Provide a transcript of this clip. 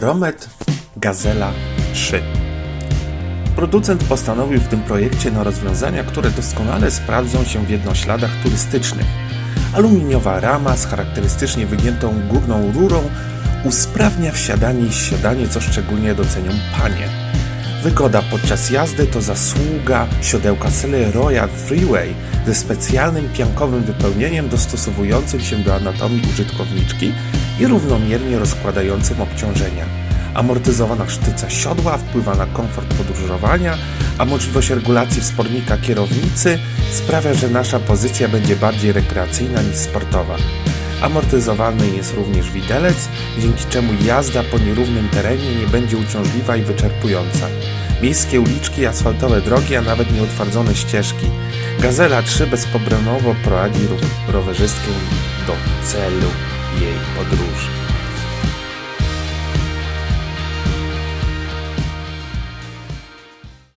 Romet Gazela 3. Producent postanowił w tym projekcie na rozwiązania, które doskonale sprawdzą się w jednośladach turystycznych. Aluminiowa rama z charakterystycznie wygiętą górną rurą usprawnia wsiadanie i zsiadanie, co szczególnie docenią panie. Wygoda podczas jazdy to zasługa siodełka Celeroya Freeway ze specjalnym piankowym wypełnieniem dostosowującym się do anatomii użytkowniczki i równomiernie rozkładającym obciążenia. Amortyzowana sztyca siodła wpływa na komfort podróżowania, a możliwość regulacji wspornika kierownicy sprawia, że nasza pozycja będzie bardziej rekreacyjna niż sportowa. Amortyzowany jest również widelec, dzięki czemu jazda po nierównym terenie nie będzie uciążliwa i wyczerpująca. Miejskie uliczki, asfaltowe drogi, a nawet nieutwardzone ścieżki. Gazela 3 bezproblemowo prowadzi ro- rowerzystkę do celu jej podróży.